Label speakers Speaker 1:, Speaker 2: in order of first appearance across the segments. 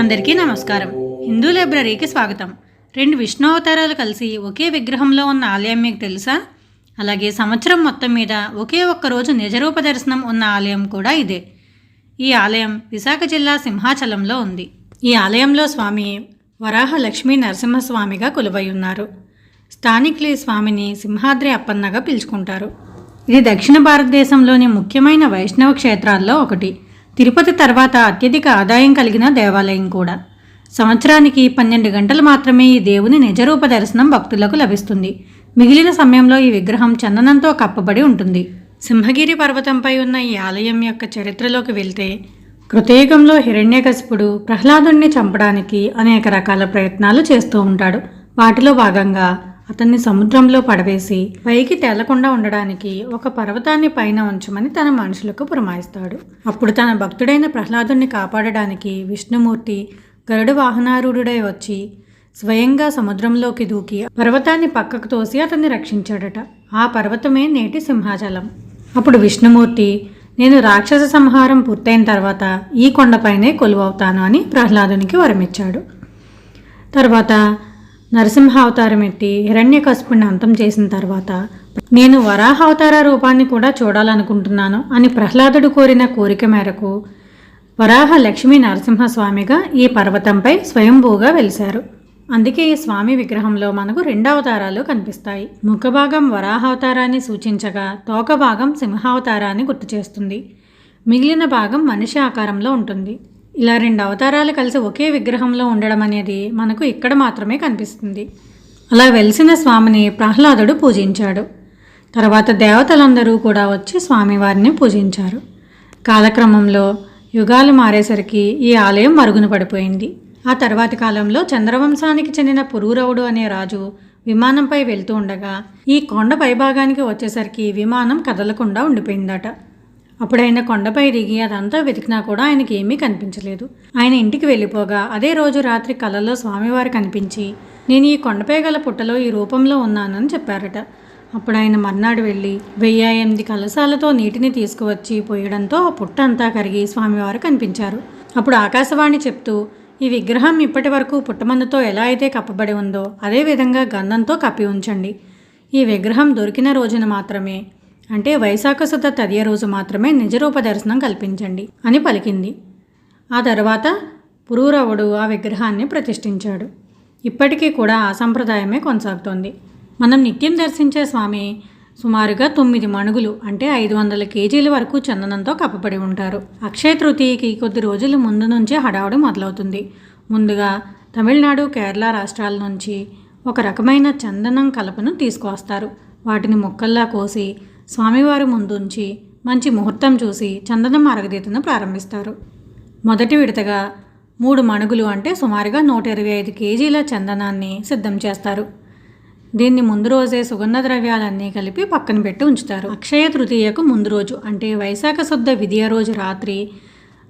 Speaker 1: అందరికీ నమస్కారం. హిందూ లైబ్రరీకి స్వాగతం. రెండు విష్ణు అవతారాలు కలిసి ఒకే విగ్రహంలో ఉన్న ఆలయం మీకు తెలుసా? అలాగే సంవత్సరం మొత్తం మీద ఒకే ఒక్క రోజు నిజరూప దర్శనం ఉన్న ఆలయం కూడా ఇదే. ఈ ఆలయం విశాఖ జిల్లా సింహాచలంలో ఉంది. ఈ ఆలయంలో స్వామి వరాహ లక్ష్మీ నరసింహస్వామిగా కొలువై ఉన్నారు. స్థానికులు ఈ స్వామిని సింహాద్రి అప్పన్నగా పిలుచుకుంటారు. ఇది దక్షిణ భారతదేశంలోని ముఖ్యమైన వైష్ణవ క్షేత్రాల్లో ఒకటి. తిరుపతి తర్వాత అత్యధిక ఆదాయం కలిగిన దేవాలయం కూడా. సంవత్సరానికి పన్నెండు గంటలు మాత్రమే ఈ దేవుని నిజరూప దర్శనం భక్తులకు లభిస్తుంది. మిగిలిన సమయంలో ఈ విగ్రహం చందనంతో కప్పబడి ఉంటుంది. సింహగిరి పర్వతంపై ఉన్న ఈ ఆలయం యొక్క చరిత్రలోకి వెళ్తే కృతయుగంలో హిరణ్యకశిపుడు ప్రహ్లాదుణ్ణి చంపడానికి అనేక రకాల ప్రయత్నాలు చేస్తూ ఉంటాడు. వాటిలో భాగంగా అతన్ని సముద్రంలో పడవేసి పైకి తేలకుండా ఉండడానికి ఒక పర్వతాన్ని పైన ఉంచమని తన మనుషులకు పురమాయిస్తాడు. అప్పుడు తన భక్తుడైన ప్రహ్లాదుని కాపాడడానికి విష్ణుమూర్తి గరుడ వాహనారూఢుడై వచ్చి స్వయంగా సముద్రంలోకి దూకి పర్వతాన్ని పక్కకు తోసి అతన్ని రక్షించాడట. ఆ పర్వతమే నేటి సింహాచలం. అప్పుడు విష్ణుమూర్తి నేను రాక్షస సంహారం పూర్తయిన తర్వాత ఈ కొండపైనే కొలువవుతాను అని ప్రహ్లాదునికి వరమిచ్చాడు. తర్వాత నరసింహ అవతారం ఎత్తి హిరణ్యకశిపుణ్ణి అంతం చేసిన తర్వాత నేను వరాహావతార రూపాన్ని కూడా చూడాలనుకుంటున్నాను అని ప్రహ్లాదుడు కోరిన కోరిక మేరకు వరాహ లక్ష్మీ నరసింహస్వామిగా ఈ పర్వతంపై స్వయంభూగా వెలిశారు. అందుకే ఈ స్వామి విగ్రహంలో మనకు రెండు అవతారాలు కనిపిస్తాయి. ముఖభాగం వరాహావతారాన్ని సూచించగా తోక భాగం సింహావతారాన్ని గుర్తు చేస్తుంది మిగిలిన భాగం మనిషి ఆకారంలో ఉంటుంది. ఇలా రెండు అవతారాలు కలిసి ఒకే విగ్రహంలో ఉండడం అనేది మనకు ఇక్కడ మాత్రమే కనిపిస్తుంది. అలా వెలిసిన స్వామిని ప్రహ్లాదుడు పూజించాడు. తర్వాత దేవతలందరూ కూడా వచ్చి స్వామివారిని పూజించారు. కాలక్రమంలో యుగాలు మారేసరికి ఈ ఆలయం మరుగున పడిపోయింది. ఆ తర్వాతి కాలంలో చంద్రవంశానికి చెందిన పురూరవుడు అనే రాజు విమానంపై వెళ్తూ ఉండగా ఈ కొండ పైభాగానికి వచ్చేసరికి విమానం కదలకుండా ఉండిపోయిందట. అప్పుడు ఆయన కొండపై దిగి అదంతా వెతికినా కూడా ఆయనకి ఏమీ కనిపించలేదు. ఆయన ఇంటికి వెళ్ళిపోగా అదే రోజు రాత్రి కలలో స్వామివారు కనిపించి నేను ఈ కొండపై గల పుట్టలో ఈ రూపంలో ఉన్నానని చెప్పారట. అప్పుడు ఆయన మర్నాడు వెళ్ళి వెయ్యి ఎనిమిది కలశాలతో నీటిని తీసుకువచ్చి పోయడంతో ఆ పుట్ట అంతా కరిగి స్వామివారు కనిపించారు. అప్పుడు ఆకాశవాణి చెప్తూ ఈ విగ్రహం ఇప్పటి వరకు పుట్టమందుతో ఎలా అయితే కప్పబడి ఉందో అదే విధంగా గంధంతో కప్పి ఉంచండి. ఈ విగ్రహం దొరికిన రోజున మాత్రమే అంటే వైశాఖ శుద్ధ తదియ రోజు మాత్రమే నిజరూప దర్శనం కల్పించండి అని పలికింది. ఆ తర్వాత పురూరవుడు ఆ విగ్రహాన్ని ప్రతిష్ఠించాడు. ఇప్పటికీ కూడా ఆ సంప్రదాయమే కొనసాగుతోంది. మనం నిత్యం దర్శించే స్వామి సుమారుగా తొమ్మిది మణుగులు అంటే ఐదు వందల కేజీల వరకు చందనంతో కప్పబడి ఉంటారు. అక్షయ తృతీయకి కొద్ది రోజుల ముందు నుంచే హడావుడి మొదలవుతుంది. ముందుగా తమిళనాడు కేరళ రాష్ట్రాల నుంచి ఒక రకమైన చందనం కలపను తీసుకువస్తారు. వాటిని ముక్కల్లా కోసి స్వామివారి ముందుంచి మంచి ముహూర్తం చూసి చందనం అరగదీతను ప్రారంభిస్తారు. మొదటి విడతగా మూడు మణుగులు అంటే సుమారుగా నూట ఇరవై ఐదు కేజీల చందనాన్ని సిద్ధం చేస్తారు. దీన్ని ముందు రోజే సుగంధ ద్రవ్యాలన్నీ కలిపి పక్కన పెట్టి ఉంచుతారు. అక్షయ తృతీయకు ముందు రోజు అంటే వైశాఖ శుద్ధ విధియ రోజు రాత్రి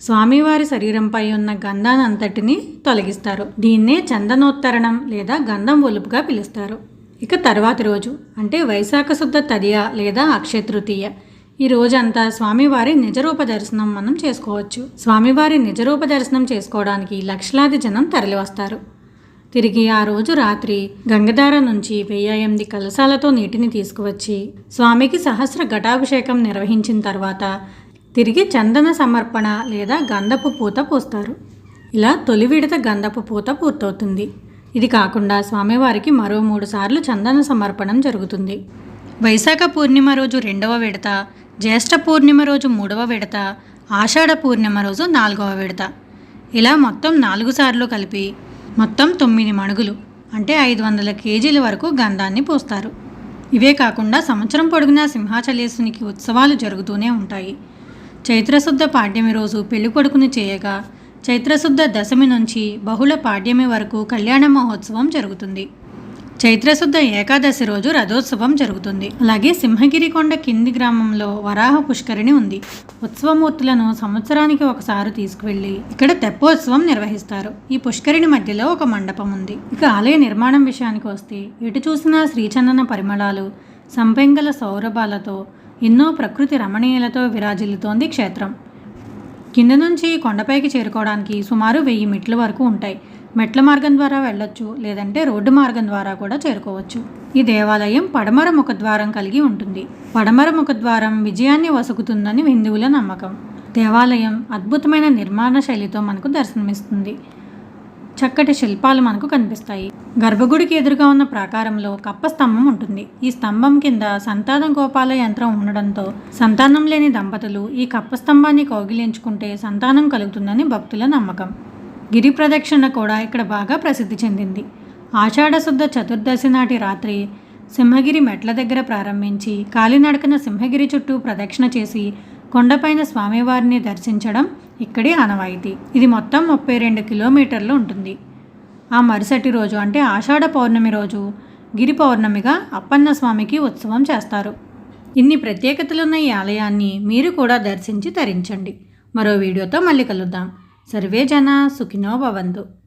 Speaker 1: స్వామివారి శరీరంపై ఉన్న గంధానంతటిని తొలగిస్తారు. దీన్నే చందనోత్తరణం లేదా గంధం ఒలుపుగా పిలుస్తారు. ఇక తర్వాత రోజు అంటే వైశాఖ శుద్ధ తదియ లేదా అక్షయ తృతీయ ఈ రోజంతా స్వామివారి నిజరూప దర్శనం మనం చేసుకోవచ్చు. స్వామివారి నిజరూప దర్శనం చేసుకోవడానికి లక్షలాది జనం తరలివస్తారు. తిరిగి ఆ రోజు రాత్రి గంగధార నుంచి వెయ్యి ఎనిమిది కలశాలతో నీటిని తీసుకువచ్చి స్వామికి సహస్ర ఘటాభిషేకం నిర్వహించిన తర్వాత తిరిగి చందన సమర్పణ లేదా గంధపు పూత పూస్తారు. ఇలా తొలి విడత గంధపు పూత పూర్తవుతుంది. ఇది కాకుండా స్వామివారికి మరో మూడు సార్లు చందన సమర్పణం జరుగుతుంది. వైశాఖ పూర్ణిమ రోజు రెండవ విడత జ్యేష్ఠ పూర్ణిమ రోజు మూడవ విడత ఆషాఢ పూర్ణిమ రోజు నాలుగవ విడత. ఇలా మొత్తం నాలుగు సార్లు కలిపి మొత్తం తొమ్మిది మణుగులు అంటే ఐదు వందల కేజీల వరకు గంధాన్ని పూస్తారు. ఇవే కాకుండా సంవత్సరం పొడుగునా సింహాచలేశునికి ఉత్సవాలు జరుగుతూనే ఉంటాయి. చైత్రశుద్ధ పాడ్యమి రోజు పెళ్ళి కొడుకుని చేయగా చైత్రశుద్ధ దశమి నుంచి బహుళ పాడ్యమి వరకు కళ్యాణ మహోత్సవం జరుగుతుంది. చైత్రశుద్ధ ఏకాదశి రోజు రథోత్సవం జరుగుతుంది. అలాగే సింహగిరికొండ కింది గ్రామంలో వరాహ పుష్కరిణి ఉంది. ఉత్సవమూర్తులను సంవత్సరానికి ఒకసారి తీసుకువెళ్ళి ఇక్కడ తెప్పోత్సవం నిర్వహిస్తారు. ఈ పుష్కరిణి మధ్యలో ఒక మండపం ఉంది. ఇక ఆలయ నిర్మాణం విషయానికి వస్తే ఎటు చూసినా శ్రీచందన పరిమళాలు సంపెంగల సౌరభాలతో ఎన్నో ప్రకృతి రమణీయలతో విరాజిల్లుతోంది క్షేత్రం. కింద నుంచి కొండపైకి చేరుకోవడానికి సుమారు వెయ్యి మెట్ల వరకు ఉంటాయి. మెట్ల మార్గం ద్వారా వెళ్ళొచ్చు లేదంటే రోడ్డు మార్గం ద్వారా కూడా చేరుకోవచ్చు. ఈ దేవాలయం పడమర ముఖద్వారం కలిగి ఉంటుంది. పడమర ముఖద్వారం విజయాన్ని వసుకుతుందని హిందువుల నమ్మకం. దేవాలయం అద్భుతమైన నిర్మాణ శైలితో మనకు దర్శనమిస్తుంది. చక్కటి శిల్పాలు మనకు కనిపిస్తాయి. గర్భగుడికి ఎదురుగా ఉన్న ప్రాకారంలో కప్ప స్తంభం ఉంటుంది. ఈ స్తంభం కింద సంతానం గోపాల యంత్రం ఉండడంతో సంతానం లేని దంపతులు ఈ కప్ప స్తంభాన్ని కౌగిలించుకుంటే సంతానం కలుగుతుందని భక్తుల నమ్మకం. గిరి ప్రదక్షిణ కూడా ఇక్కడ బాగా ప్రసిద్ధి చెందింది. ఆషాఢశుద్ధ చతుర్దశి నాటి రాత్రి సింహగిరి మెట్ల దగ్గర ప్రారంభించి కాలినడకన సింహగిరి చుట్టూ ప్రదక్షిణ చేసి కొండపైన స్వామివారిని దర్శించడం ఇక్కడి ఆనవాయితీ. ఇది మొత్తం ముప్పై రెండు కిలోమీటర్లు ఉంటుంది. ఆ మరుసటి రోజు అంటే ఆషాఢ పౌర్ణమి రోజు గిరి పౌర్ణమిగా అప్పన్న స్వామికి ఉత్సవం చేస్తారు. ఇన్ని ప్రత్యేకతలున్న ఈ ఆలయాన్ని మీరు కూడా దర్శించి తరించండి. మరో వీడియోతో మళ్ళీ కలుద్దాం. సర్వే జన సుఖినో భవంతు.